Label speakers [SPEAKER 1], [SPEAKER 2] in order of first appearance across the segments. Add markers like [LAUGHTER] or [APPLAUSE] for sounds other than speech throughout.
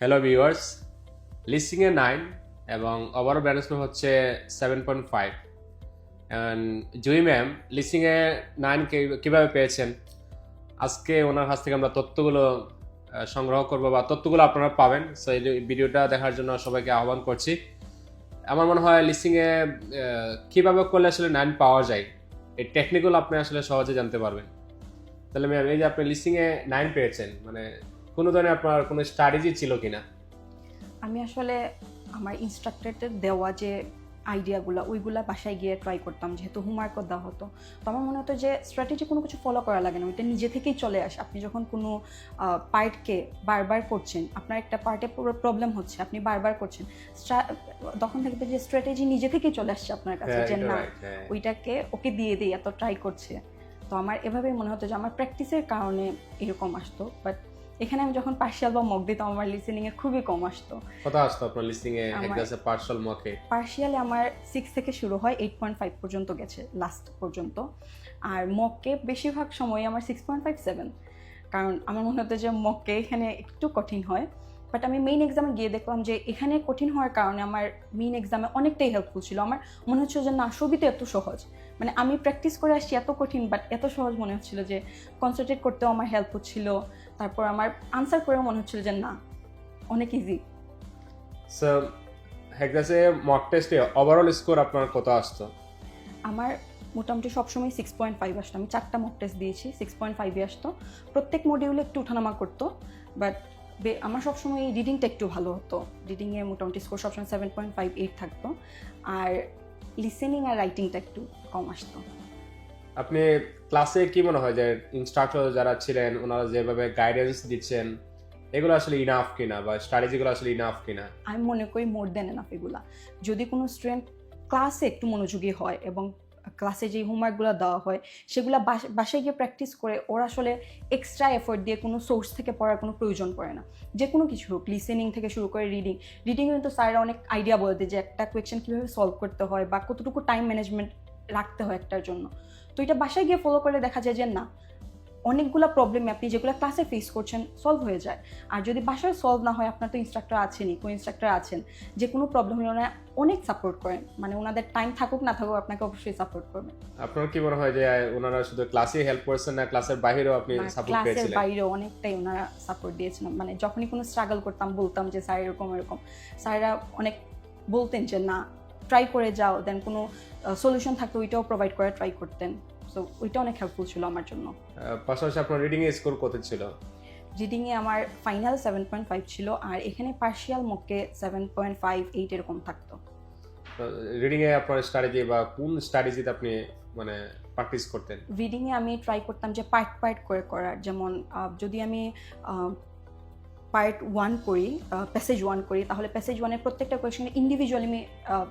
[SPEAKER 1] Hello viewers লিস্টিংয়ে nine এবং overall balance হচ্ছে seven point five Jui ma'am লিস্টিংয়ে nine কীভাবে পেয়েছেন? আজকে ওনার কাছ থেকে আমরা তথ্যগুলো সংগ্রহ করব বা তথ্যগুলো আপনারা পাবেন। সো এই ভিডিওটা দেখার জন্য সবাইকে আহ্বান করছি। আমার মনে হয় লিস্টিংয়ে কীভাবে করলে আসলে নাইন পাওয়া যায়? এই টেকনিকগুলো আপনি আসলে সহজে জানতে পারবেন। তাহলে ম্যাম এই যে আপনি লিস্টিংয়ে নাইন পেয়েছেন মানে কোনো ধরনের আপনার কোনো স্ট্র্যাটেজি ছিল কিনা?
[SPEAKER 2] আমি আসলে আমার ইনস্ট্রাক্টরদের দেওয়া যে আইডিয়াগুলো ওইগুলা বাসায় গিয়ে ট্রাই করতাম যেহেতু হোমওয়ার্কও দেওয়া হতো। তো আমার মনে হতো যে স্ট্র্যাটেজি কোনো কিছু ফলো করা লাগে না ওইটা নিজে থেকেই চলে আসে। আপনি যখন কোনো পার্টকে বারবার করছেন আপনার একটা পার্টে প্রবলেম হচ্ছে আপনি বারবার করছেন তখন দেখবে যে স্ট্র্যাটেজি নিজে থেকেই চলে আসছে আপনার কাছে
[SPEAKER 1] হ্যাঁ,
[SPEAKER 2] যে না
[SPEAKER 1] হ্যাঁ।
[SPEAKER 2] ওইটাকে ওকে দিয়ে দিই এত ট্রাই করছে। তো আমার এভাবেই মনে হতো যে আমার প্র্যাকটিসের কারণে এরকম আসতো বাট এখানে আমি যখন পার্সিয়াল বা মক দিতাম আমার লিসেনিং এ খুবই কম আসতো।
[SPEAKER 1] কত আসতো আপনার লিসেনিং এ
[SPEAKER 2] এক
[SPEAKER 1] একদাসে পার্সিয়াল মকে
[SPEAKER 2] পার্সিয়ালে আমার 6 থেকে শুরু হয় এইট পয়েন্ট ফাইভ পর্যন্ত গেছে লাস্ট পর্যন্ত। আর মককে বেশিরভাগ সময় আমার সিক্স পয়েন্ট ফাইভ সেভেন কারণ আমার মনে হতো যে মককে এখানে একটু কঠিন হয়। বাট আমি মেইন এক্সামে গিয়ে দেখলাম যে এখানে কঠিন হওয়ার কারণে আমার মেইন এক্সামে অনেকটাই হেল্পফুল ছিল। আমার মনে হচ্ছিল যে না সবই তো এত সহজ। মানে আমি প্র্যাকটিস করে আসছি এত কঠিন বাট এত সহজ মনে হচ্ছিল যে কনসেন্ট্রেট করতেও আমার হেল্প হচ্ছিল। তারপর আমার আনসার করেও মনে হচ্ছিল যে না অনেক ইজি
[SPEAKER 1] মক টেস্টে ওভারঅল স্কোর আপনার কত আসতো?
[SPEAKER 2] আমার মোটামুটি সবসময় সিক্স পয়েন্ট ফাইভ আসতো। আমি চারটা মক টেস্ট দিয়েছি সিক্স পয়েন্ট ফাইভে আসতো। প্রত্যেক মডিউলে একটু উঠানামা করতো বাট আমার সবসময় রিডিংটা একটু ভালো হতো। রিডিংয়ে মোটামুটি স্কোর সবসময় সেভেন পয়েন্ট ফাইভ এইট থাকতো। আর লিসেনিং আর রাইটিংটা একটু কম আসতো।
[SPEAKER 1] আপনি ক্লাসে কি মনে হয় যে ইনস্ট্রাক্টর যারা ছিলেন ওনারা যেভাবে গাইডেন্স দিচ্ছেন এগুলো আসলে ইনাফ কিনা বা স্ট্র্যাটেজিগুলো আসলে ইনাফ কিনা?
[SPEAKER 2] আমি মনে করি মোর দেন এনাফ এগুলা। যদি কোনো স্টুডেন্ট ক্লাসে একটু মনোযোগী হয় এবং ক্লাসে যে হোমওয়ার্কগুলো দেওয়া হয়, সেগুলো বাসায় গিয়ে প্র্যাকটিস করে ওরা আসলে এক্সট্রা এফোর্ট দিয়ে কোনো সোর্স থেকে পড়ার কোনো প্রয়োজন পড়ে না। যে কোনো কিছু হোক লিসেনিং থেকে শুরু করে রিডিং রিডিংয়ে কিন্তু স্যাররা অনেক আইডিয়া বলে দেয় যে একটা কোয়েশ্চেন কীভাবে সলভ করতে হয় বা কতটুকু টাইম ম্যানেজমেন্ট রাখতে হয় একটার জন্য। তো এটা বাসায় গিয়ে ফলো করলে দেখা যায় যে না অনেকগুলো প্রবলেম আপনি যেগুলো ক্লাসে ফেস করছেন সলভ হয়ে যায়। আর যদি বাসায় সলভ না হয় আপনার তো ইনস্ট্রাক্টর আছেনই কোন ইনস্ট্রাক্টর আছেন যে কোনো প্রবলেম হলে ওনারা অনেক সাপোর্ট করেন। মানে ওনাদের টাইম থাকুক না থাকুক আপনাকে অবশ্যই সাপোর্ট করবেন
[SPEAKER 1] আপনার কি মনে হয় যে ওনারা শুধু ক্লাসে হেল্প করছেন না ক্লাসের বাইরেও আপনি সাপোর্ট
[SPEAKER 2] ক্লাসের
[SPEAKER 1] পেয়েছিলেন?
[SPEAKER 2] বাইরেও অনেকটাই ওনারা সাপোর্ট দিয়েছিলেন। মানে যখনই কোনো স্ট্রাগল করতাম বলতাম যে স্যার এরকম এরকম। স্যাররা অনেক বলতেন যে না ট্রাই করে যাও। দেন কোনো সলিউশন থাকতো ওইটাও প্রোভাইড করে ট্রাই করতেন। সো ওইটা অনেক হেল্পফুল ছিল আমার জন্য।
[SPEAKER 1] পাশাপাশি আপনার রিডিং এ স্কোর কত ছিল?
[SPEAKER 2] রিডিংয়ে আমার ফাইনাল সেভেন পয়েন্ট ফাইভ ছিল আর এখানে পার্শিয়াল মককে সেভেন পয়েন্ট ফাইভ এইট এরকম থাকতো।
[SPEAKER 1] রিডিং এ আপনার স্ট্র্যাটেজি বা কোন স্ট্র্যাটেজিতে আপনি মানে প্র্যাকটিস করতেন?
[SPEAKER 2] রিডিংয়ে আমি ট্রাই করতাম যে পার্ট পার্ট করে করার যেমন যদি আমি পার্ট ওয়ান করি প্যাসেজ ওয়ান করি তাহলে প্যাসেজ ওয়ানের প্রত্যেকটা কোয়েশনে ইন্ডিভিজুয়ালি আমি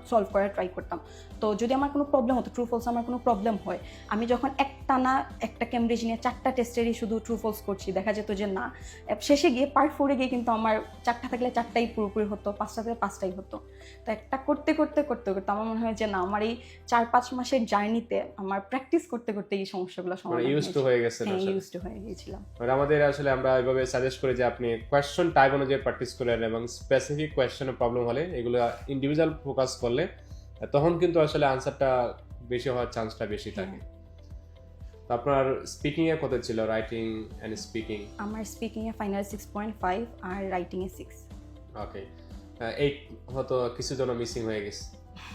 [SPEAKER 2] সলভ করার ট্রাই করতাম। তো যদি আমার কোনো প্রবলেম হতো ট্রু ফলস আমার কোনো প্রবলেম হয় আমি যখন একটানা একটা ক্যামব্রিজ নিয়ে চারটা টেস্টেরই শুধু ট্রু ফলস করছি দেখা যেত যে না। শেষে গিয়ে পার্ট ফোরে গিয়ে কিন্তু আমার চারটা থাকলে চারটাই পুরোপুরি হতো পাঁচটা থেকে পাঁচটাই হতো। তো একটা করতে করতে করতে করতে আমার মনে হয় যে না আমার এই চার পাঁচ মাসের জার্নিতে আমার প্র্যাকটিস করতে করতে এই সমস্যাগুলো
[SPEAKER 1] মানে
[SPEAKER 2] সমাধান
[SPEAKER 1] ইউজ টু হয়ে
[SPEAKER 2] হ্যাঁ ইউজ টু হয়ে গিয়েছিলাম।
[SPEAKER 1] মানে আমাদের আসলে আমরা এইভাবে সাজেস্ট করি যে আপনি কোয়েশ্চন টাইপ অনুযায়ী প্র্যাকটিস এবং স্পেসিফিক কোয়েশ্চনে প্রবলেম হলে এগুলো ইন্ডিভিজুয়াল ফোকাস করলে তখন কিন্তু আসলে আনসারটা বেশি হওয়ার চান্সটা বেশি থাকে। তো আপনার স্পিকিং এ কত ছিল? রাইটিং এন্ড স্পিকিং
[SPEAKER 2] আমার স্পিকিংয়ে ফাইনাল সিক্স পয়েন্ট ফাইভ আর রাইটিংয়ে সিক্স
[SPEAKER 1] ওকে এইট হয়তো কিছু জন মিসিং হয়ে গেছে।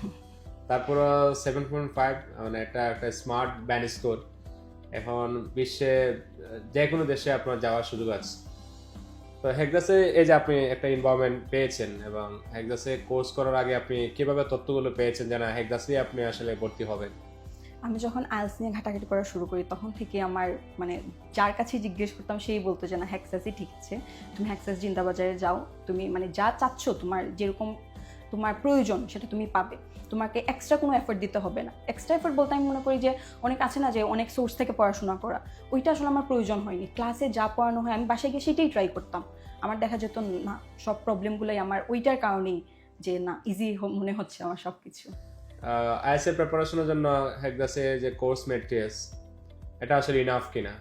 [SPEAKER 1] [LAUGHS] তারপর সেভেন পয়েন্ট ফাইভ মানে একটা একটা স্মার্ট ব্যান্ড স্কোর এখন বিশ্বে যে কোনো দেশে আপনার যাওয়ার সুযোগ আছে। তো হেকদাসে এই যে আপনি একটা ইনভলভমেন্ট পেয়েছেন এবং হেকদাসে কোর্স করার আগে আপনি কীভাবে তথ্যগুলো পেয়েছেন যে না হেকদাসে আপনি আসলে ভর্তি হবেন?
[SPEAKER 2] আমি যখন আইলস নিয়ে ঘাটাঘাটি করা শুরু করি, তখন থেকে আমার মানে যার কাছে জিজ্ঞেস করতাম, সেই বলতো যে না হ্যাক্সাসই ঠিক আছে। তুমি হ্যাক্সাস জিন্দাবাজারে যাও। তুমি মানে যা চাচ্ছ, তোমার যেরকম তোমার প্রয়োজন সেটা তুমি পাবে। তোমাকে এক্সট্রা কোনো এফোর্ট দিতে হবে না। এক্সট্রা এফোর্ট বলতে আমি মনে করি যে অনেক আছে না যে অনেক সোর্স থেকে পড়াশোনা করা। ওইটা আসলে আমার প্রয়োজন হয়নি। ক্লাসে যা পড়ানো হয়, আমি বাসায় গিয়ে সেটাই ট্রাই করতাম। আমার দেখা যেত না, সব প্রবলেমগুলোই আমার ওইটার কারণেই যে না ইজি মনে হচ্ছে আমার সব কিছু
[SPEAKER 1] আইএসএ প্রিপারেশনের জন্য হেকদাসে যে কোর্স মেটেরিয়ালস এটা আসলে ইনাফ কিনা?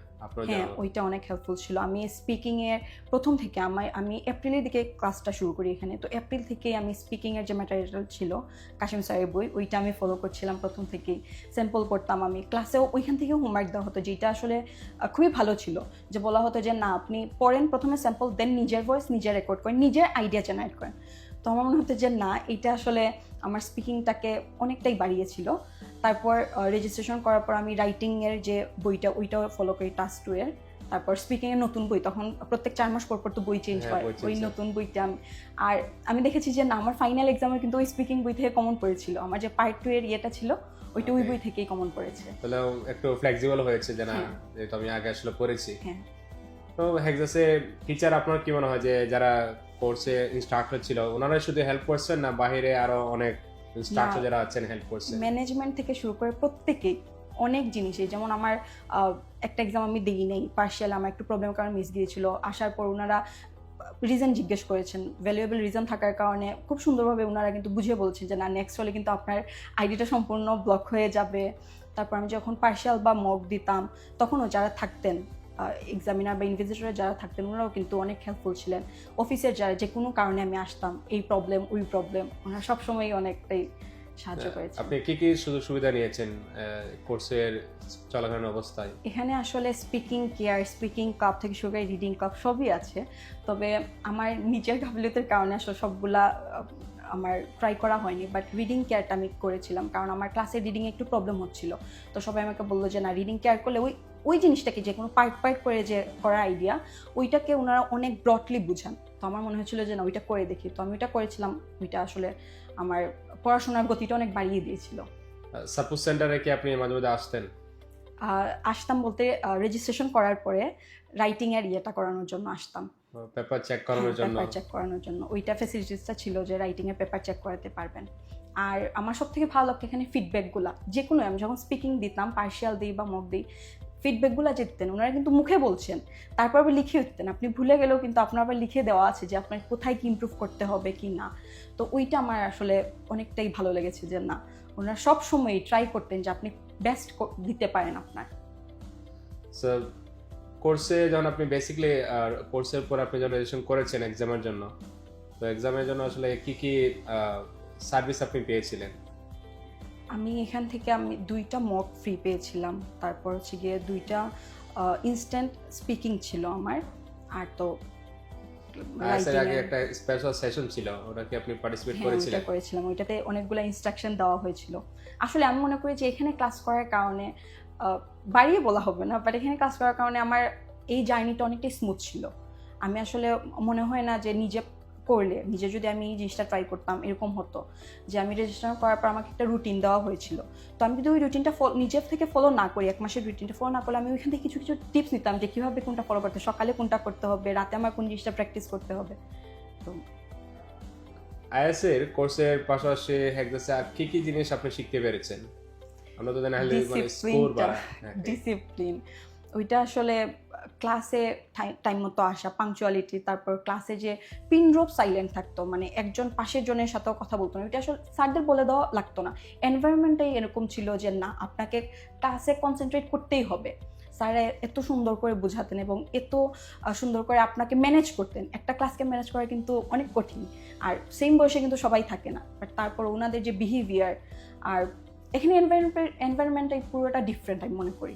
[SPEAKER 2] হ্যাঁ ওইটা অনেক হেল্পফুল ছিল। আমি স্পিকিং এর প্রথম থেকে আমার আমি এপ্রিলের দিকে ক্লাসটা শুরু করি এখানে। তো এপ্রিল থেকেই আমি স্পিকিং এর যে ম্যাটেরিয়াল ছিল কাশিম স্যারের বই ওইটা আমি ফলো করছিলাম প্রথম থেকেই। স্যাম্পল করতাম আমি। ক্লাসেও ওইখান থেকে হোমওয়ার্ক দেওয়া হতো যেটা আসলে খুবই ভালো ছিল। যে বলা হতো যে না আপনি পড়েন প্রথমে স্যাম্পল দেন নিজের ভয়েস নিজে রেকর্ড করেন নিজের আইডিয়া জেনারেট করেন। তো আমার মনে হতো যে না এটা আসলে আমার স্পিকিংটাকে অনেকটাই বাড়িয়েছিল। তারপর রেজিস্ট্রেশন করার পর আমি রাইটিংয়ের যে বইটা ওইটাও ফলো করি টাস্ক টু এর। তারপর স্পিকিং এর নতুন বই তখন প্রত্যেক চার মাস পর পর তো বই চেঞ্জ
[SPEAKER 1] হ্যাঁ,
[SPEAKER 2] হয় ওই নতুন বইটা আমি আর আমি দেখেছি যে না আমার ফাইনাল এক্সামে কিন্তু ওই স্পিকিং বই থেকে কমন পড়েছিল। আমার যে পার্ট টু এর ইয়েটা ছিল ওইটা ওই বই থেকেই কমন পড়েছে।
[SPEAKER 1] তাহলে একটু ফ্লেক্সিবল হয়েছে যে না
[SPEAKER 2] হ্যাঁ।
[SPEAKER 1] যেহেতু আমি আগে আসলে পড়েছি।
[SPEAKER 2] হ্যাঁ।
[SPEAKER 1] তো হেক্সাসে টিচার আপনার কি মনে হয় যে যারা কোর্সে ইনস্ট্রাক্টর ছিল ওনারা শুধু হেল্প করছেন না বাইরে আরও অনেক ইনস্ট্রাক্টর যারা আছেন হেল্প করছেন
[SPEAKER 2] ম্যানেজমেন্ট থেকে শুরু করে প্রত্যেকেই অনেক জিনিসে যেমন আমার একটা এক্সাম আমি দিই নেই পার্শিয়াল আমার একটু প্রবলেম কারণে মিস গিয়েছিল। আসার পর ওনারা রিজন জিজ্ঞেস করেছেন। ভ্যালুয়েবল রিজন থাকার কারণে খুব সুন্দরভাবে ওনারা কিন্তু বুঝিয়ে বলছেন যে না নেক্সট হলে কিন্তু আপনার আইডিটা সম্পূর্ণ ব্লক হয়ে যাবে। তারপর আমি যখন পার্শিয়াল বা মক দিতাম তখনও যারা থাকতেন এক্সামিনার বা ইনভিজিটর যারা থাকতেন ওনারাও কিন্তু অনেক হেল্পফুল ছিলেন। অফিসের যারা যে কোনো কারণে আমি আসতাম এই প্রবলেম ওই প্রবলেম ওনারা সবসময় অনেকটাই সাহায্য করেছেন
[SPEAKER 1] আপনি কি কি সুযোগ সুবিধা নিয়েছেন কোর্সের চলাকালীন অবস্থায়?
[SPEAKER 2] এখানে আসলে স্পিকিং কেয়ার স্পিকিং ক্লাব থেকে শুরু করে রিডিং ক্লাব সবই আছে। তবে আমার নিজের [LAUGHS] গাফিলতের কারণে আসলে সবগুলা আমার ট্রাই করা হয়নি বাট রিডিং কেয়ারটা আমি করেছিলাম, কারণ আমার ক্লাসে রিডিং একটু প্রবলেম হচ্ছিল। তো সবাই আমাকে বলল যে, না রিডিং কেয়ার করলে ওই ওই জিনিসটাকে যে কোনো পার্ট পার্ট করে যে করার আইডিয়া ওইটাকে ওনারা অনেক ব্রডলি বুঝান। তো আমার মনে হচ্ছিল যে, না, ওইটা করে দেখি। তো আমি ওইটা করেছিলাম, ওইটা আসলে আমার পড়াশোনার গতিটা অনেক বাড়িয়ে দিয়েছিল।
[SPEAKER 1] সাপোজ সেন্টারে কি আপনি মাঝে মাঝে আসতেন?
[SPEAKER 2] আসতাম বলতে রেজিস্ট্রেশন করার পরে রাইটিং এর ইয়েটা করানোর জন্য আসতাম।
[SPEAKER 1] পেপার চেক করানোর জন্য।
[SPEAKER 2] পেপার চেক করানোর জন্য। ওইটা ফেসিলিটিসটা ছিল যে রাইটিং এর পেপার চেক করাতে পারবেন। আর আমার সব থেকে ভালো লাগতো এখানে ফিডব্যাকগুলা যে কোনো আমি যখন স্পিকিং দিতাম পার্শিয়াল দিই বা মক দিই ফিডব্যাকগুলো যে দিতেন ওনারা কিন্তু মুখে বলছেন। তারপর আবার লিখে দিতেন। আপনি ভুলে গেলেও কিন্তু আপনার আবার লিখে দেওয়া আছে যে আপনার কোথায় কি ইমপ্রুভ করতে হবে কি না। তো ওইটা আমার আসলে অনেকটাই ভালো লেগেছে যে না ওনারা সব সময় ট্রাই করতেন যে আপনি বেস্ট দিতে পারেন আপনার।
[SPEAKER 1] স্যার কোর্সে যখন আপনি বেসিক্যালি কোর্সের পর আপনি যখন রেজিস্ট্রেশন করেছেন এক্সামের জন্য তো এক্সামের জন্য আসলে কি কি সার্ভিস আপনি পেয়েছিলেন?
[SPEAKER 2] আমি এখান থেকে আমি দুইটা মক ফ্রি পেয়েছিলাম। তারপর হচ্ছে গিয়ে দুইটা ইনস্ট্যান্ট স্পিকিং ছিল আমার। আর তো
[SPEAKER 1] আইএসের আগে একটা স্পেশাল সেশন ছিল ওটা কি আপনি পার্টিসিপেট
[SPEAKER 2] হ্যাঁ
[SPEAKER 1] করেছিলেন?
[SPEAKER 2] ওইটা করেছিলাম ওইটাতে অনেকগুলো ইনস্ট্রাকশন দেওয়া হয়েছিল। আসলে আমি মনে করি যে এখানে ক্লাস করার কারণে বাড়িয়ে বলা হবে না বাট এখানে ক্লাস করার কারণে আমার এই জার্নিটা অনেকটাই স্মুথ ছিল। আমি আসলে মনে হয় না যে নিজে করলে নিজে যদি আমি এই জিনিসটা ট্রাই করতাম এরকম হতো যে আমি রেজিস্টার করার পর আমাকে একটা রুটিন দেওয়া হয়েছিল। তো আমি যদি ওই রুটিনটা নিজের থেকে ফলো না করি এক মাসের রুটিনটা ফলো না করলে আমি ওইখান থেকে কিছু কিছু টিপস নিতাম যে কীভাবে কোনটা ফলো করতে সকালে কোনটা করতে হবে রাতে আমার কোন জিনিসটা প্র্যাকটিস করতে হবে। তো
[SPEAKER 1] আইএসের কোর্সের পাশাপাশি হেক্সাসে আর কি কি জিনিস আপনি শিখতে পেরেছেন? আমরা তো জানি মানে স্কোর বা হ্যাঁ,
[SPEAKER 2] ডিসিপ্লিন ওইটা আসলে ক্লাসে টাইম মতো আসা পাংচুয়ালিটি তারপর ক্লাসে যে পিন ড্রপ সাইলেন্ট থাকতো মানে একজন পাশের জনের সাথেও কথা বলতো না ওইটা আসলে স্যারদের বলে দেওয়া লাগতো না। এনভায়রনমেন্টটাই এরকম ছিল যে না, আপনাকে ক্লাসে কনসেন্ট্রেট করতেই হবে। স্যার এত সুন্দর করে বোঝাতেন এবং এত সুন্দর করে আপনাকে ম্যানেজ করতেন। একটা ক্লাসকে ম্যানেজ করা কিন্তু অনেক কঠিন। আর সেম বয়সে কিন্তু সবাই থাকে না। বাট তারপর ওনাদের যে বিহেভিয়ার আর এখানে এনভায়রনমেন্ট এনভায়রনমেন্টটাই পুরোটা ডিফারেন্ট আমি মনে করি।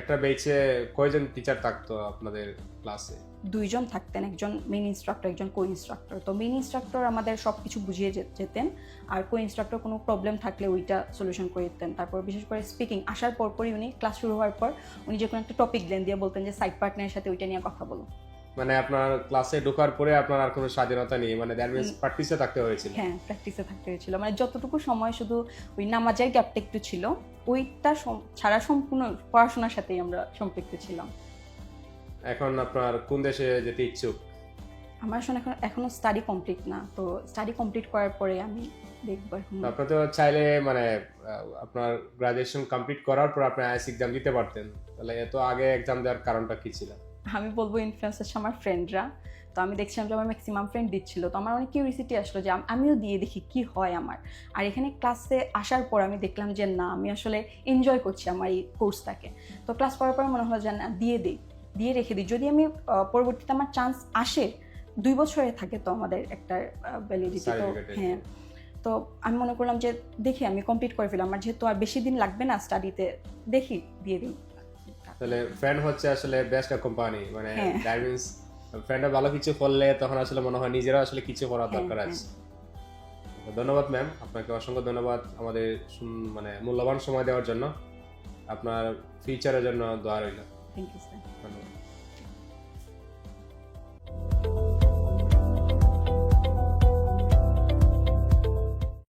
[SPEAKER 1] একটা বেচে কয়জন টিচার থাকতো আপনাদের ক্লাসে
[SPEAKER 2] দুইজন থাকতেন, একজন মেন ইনস্ট্রাক্টর একজন কো ইনস্ট্রাক্টর তো মেন ইনস্ট্রাক্টর আমাদের সব কিছু বুঝিয়ে যেতেন, আর কো ইনস্ট্রাক্টর কোনো প্রবলেম থাকলে ওইটা সলিউশন করে দিতেন। তারপর বিশেষ করে স্পিকিং আসার পরপরই উনি ক্লাস শুরু হওয়ার পর উনি যে কোনো একটা টপিক দেন দিয়ে বলতেন যে সাইড পার্টনারের সাথে ওইটা নিয়ে কথা বলো।
[SPEAKER 1] মানে আপনার ক্লাসে ঢোকার পরে আপনার আর কোনো স্বাধীনতা নেই মানে দ্যাট মিন্স প্র্যাকটিসে থাকতে হয়েছিল।
[SPEAKER 2] হ্যাঁ প্র্যাকটিসে থাকতে হয়েছিল। মানে যতটুকু সময় শুধু ওই নামাজের গ্যাপটা একটু ছিল ওইটা ছাড়া সম্পূর্ণ পড়াশোনার সাথেই আমরা সম্পৃক্ত ছিলাম।
[SPEAKER 1] এখন আপনার কোন দেশে যেতে ইচ্ছুক?
[SPEAKER 2] আমার আসলে এখন এখনও স্টাডি কমপ্লিট না তো স্টাডি কমপ্লিট করার পরে আমি দেখব
[SPEAKER 1] আপনি তো চাইলে মানে আপনার গ্রাজুয়েশন কমপ্লিট করার পর আপনি আইএস এক্সাম দিতে পারতেন। তাহলে এত আগে এক্সাম দেওয়ার কারণটা কি ছিল?
[SPEAKER 2] আমি বলব ইনফ্লুয়েন্স হচ্ছে আমার ফ্রেন্ডরা তো আমি দেখছিলাম যে আমার ম্যাক্সিমাম ফ্রেন্ড দিচ্ছিল। তো আমার অনেক কিউরিসিটি আসলো যে আমিও দিয়ে দেখি কি হয় আমার। আর এখানে ক্লাসে আসার পর আমি দেখলাম যে না আমি আসলে এনজয় করছি আমার এই কোর্সটাকে তো ক্লাস করার পর মনে হলো যে না দিয়ে দিই। দিয়ে রেখে দিই। যদি আমি পরবর্তীতে আমার চান্স আসে দুই বছরে থাকে তো আমাদের একটা ভ্যালিডিটি তো হ্যাঁ। তো আমি মনে করলাম যে দেখি আমি কমপ্লিট করে ফেলাম আমার যেহেতু আর বেশি দিন লাগবে না স্টাডিতে দেখি দিয়ে দিই।
[SPEAKER 1] তাহলে ফ্রেন্ড হচ্ছে আসলে বেস্ট কোম্পানি মানে। দ্যাট মিন্স ফ্রেন্ডরা ভালো কিছু করলে তখন আসলে মনে হয় নিজেরা আসলে কিছু করার
[SPEAKER 2] হ্যাঁ,
[SPEAKER 1] দরকার
[SPEAKER 2] হ্যাঁ।
[SPEAKER 1] আছে। ধন্যবাদ ম্যাম আপনাকে অসংখ্য ধন্যবাদ আমাদের মানে মূল্যবান সময় দেওয়ার জন্য। আপনার ফিউচারের জন্য দোয়া রইল।
[SPEAKER 2] থ্যাংক ইউ স্যার
[SPEAKER 1] ধন্যবাদ।